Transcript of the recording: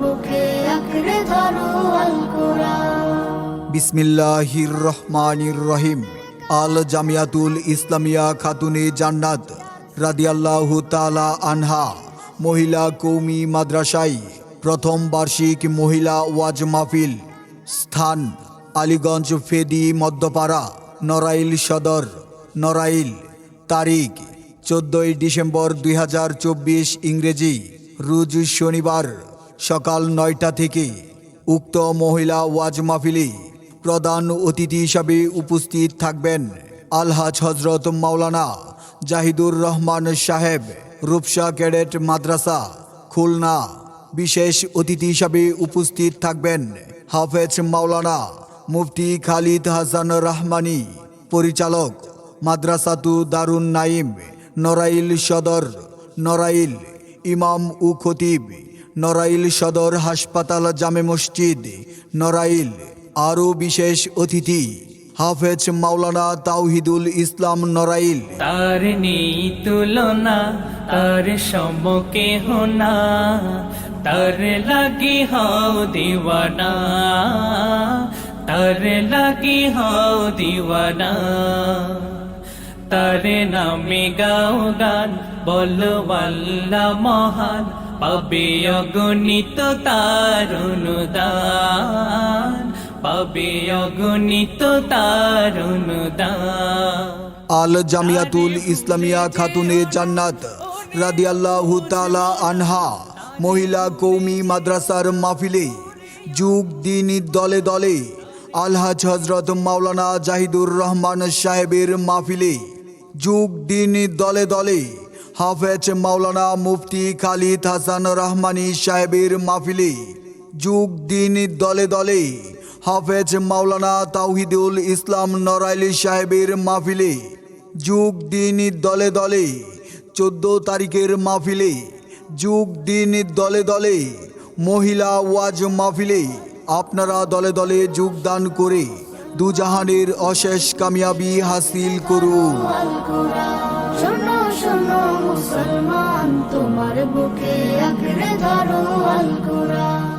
বুকে আঁকড়ে বিসমিল্লাহির রহমানির রহিম আল জামিয়াতুল ইসলামিয়া খাতুনে জান্নাত রাদিয়াল্লাহু তাআলা আনহা। মহিলা কৌমি মাদ্রাসায় প্রথম বার্ষিক মহিলা ওয়াজ মাহফিল। স্থান আলীগঞ্জ ফেদি মধ্যপাড়া, নড়াইল সদর। নড়াইল, তারিখ চোদ্দই ডিসেম্বর দুই হাজার চব্বিশ ইংরেজি। রোজ শনিবার সকাল নয়টা থেকে উক্ত মহিলা ওয়াজ মাহফিলে প্রধান অতিথি হিসাবে উপস্থিত থাকবেন আলহাজ হজরত মাওলানা জাহিদুর রহমান সাহেব, রূপসা ক্যাডেট মাদ্রাসা, খুলনা। বিশেষ অতিথি হিসাবে উপস্থিত থাকবেন হাফেজ মাওলানা মুফতি খালিদ হাসান রহমানি, পরিচালক মাদ্রাসাতু দারুণ নাইম নরাইল সদর নরাইল ইমাম উ খতিব। নড়াইল সদর হাসপাতাল জামে মসজিদ, নড়াইল। আরও বিশেষ অতিথি, হাফেজ মাওলানা তাওহিদুল ইসলাম নড়াইল। তার নেই তুলনা, তার সমকে হোনা, তার লাগি হও দিওয়ানা, তার লাগি হও দিওয়ানা। তার নামে গাও গান, বলো মহান পাবে অগণিত তার অনুদান পাবে অগণিত তার আল জামিয়াতুল ইসলামিয়া খাতুনে জান্নাত, রাদিয়াল্লাহু তাআলা আনহা, মহিলা কৌমি মাদ্রাসার মাহফিলে, যুগ দিন দলে দলে, আলহাজ হজরত মাওলানা জাহিদুর রহমান সাহেবের মাহফিলে, যুগ দিন দলে দলে হাফেজ মাওলানা মুফতি খালিদ হাসান রহমানি সাহেবের মাহফিলে যুগ দিন দলে দলে হাফেজ মাওলানা তাওহিদুল ইসলাম নরাইলি সাহেবের মাহফিলে যুগ দিন দলে দলে চোদ্দ তারিখের মাহফিলে যুগ দিন দলে দলে মহিলা ওয়াজ মাহফিলে আপনারা দলে দলে যোগদান করে দুজাহানের অশেষ কামিয়াবি হাসিল করুন। শোনো মুসলমান তোমার বুকে আঁকড়ে ধরো আল কোরআন